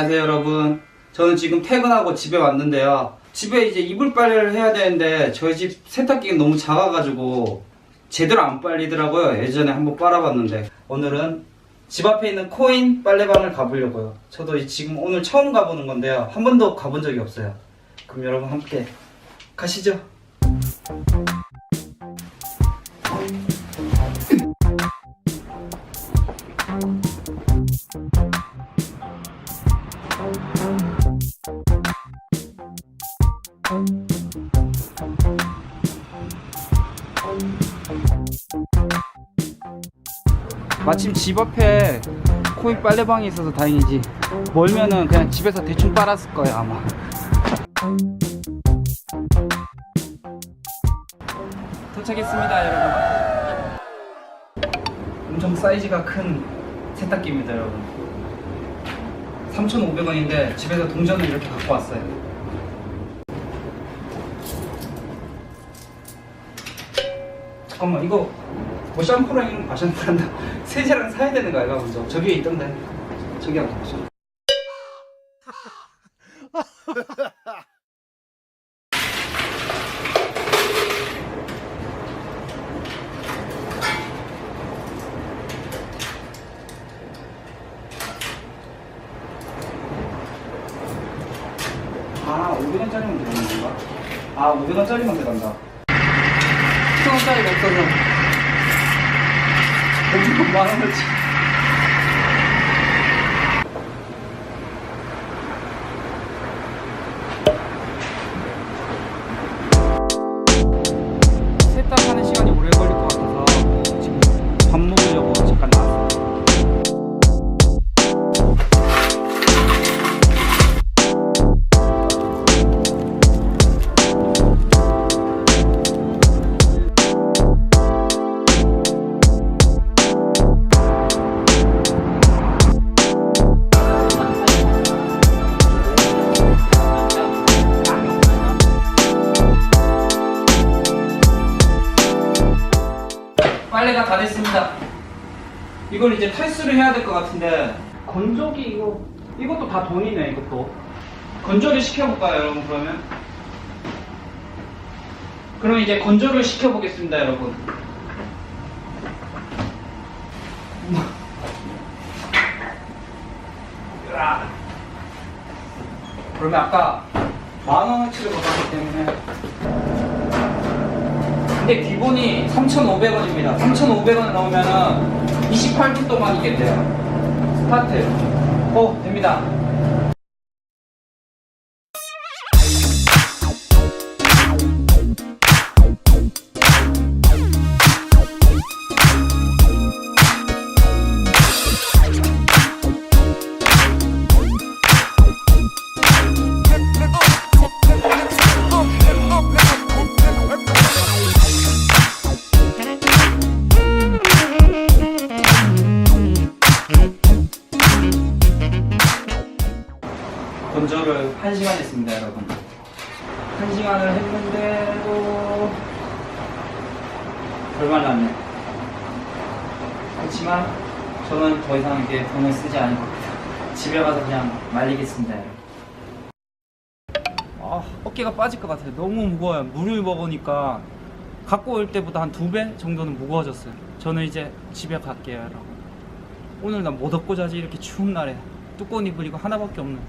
안녕하세요 여러분. 저는 지금 퇴근하고 집에 왔는데요. 집에 이제 이불 빨래를 해야 되는데 저희 집 세탁기가 너무 작아가지고 제대로 안 빨리더라고요. 예전에 한번 빨아봤는데. 오늘은 집 앞에 있는 코인 빨래방을 가보려고요. 저도 이- 지금 오늘 처음 가보는 건데요. 한 번도 가본 적이 없어요. 그럼 여러분 함께 가시죠 마침 집 앞에 코인 빨래방이 있어서 다행이지. 멀면은 그냥 집에서 대충 빨았을 거예요 아마. 도착했습니다 여러분. 엄청 사이즈가 큰 세탁기입니다 여러분. 3,500원인데 집에서 동전을 이렇게 갖고 왔어요 잠깐만 이거 뭐 샴푸랑 아 샴푸란다 세제랑 사야 되는 거 알가 먼저? 저기에 있던데. 저기 한번 보자. 아 500원짜리만 들어가는 건가? 아 500원짜리만 들어간다 1000원짜리가 없어서 엄청 거지. 빨래가 다 됐습니다. 이걸 이제 탈수를 해야 될 것 같은데 건조기 이거 이것도 다 돈이네 이것도 건조를 시켜볼까요 여러분 그러면? 그럼 이제 건조를 시켜보겠습니다 여러분. 으아. 그러면 아까 만 원어치를 받았기 때문에 근데 기본이 3,500원입니다. 3,500원 넣으면은 28분 동안 있겠대요. 스타트. 어, 됩니다. 건조를 1시간 했습니다, 여러분. 1시간을 했는데도 별말 났네. 그렇지만 저는 더 이상 이게 돈을 쓰지 않을 겁니다. 집에 가서 그냥 말리겠습니다, 여러분. 아, 어깨가 빠질 것 같아요. 너무 무거워요. 물을 먹으니까 갖고 올 때보다 한 두 배 정도는 무거워졌어요. 저는 이제 집에 갈게요, 여러분. 오늘 난못 얻고 자지 이렇게 추운 날에 두꺼운 이불 이거 하나밖에 없는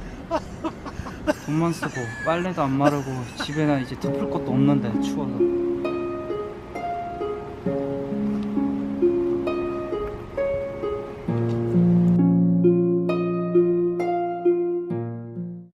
돈만 쓰고 빨래도 안 마르고 집에나 이제 덮을 것도 없는데 추워서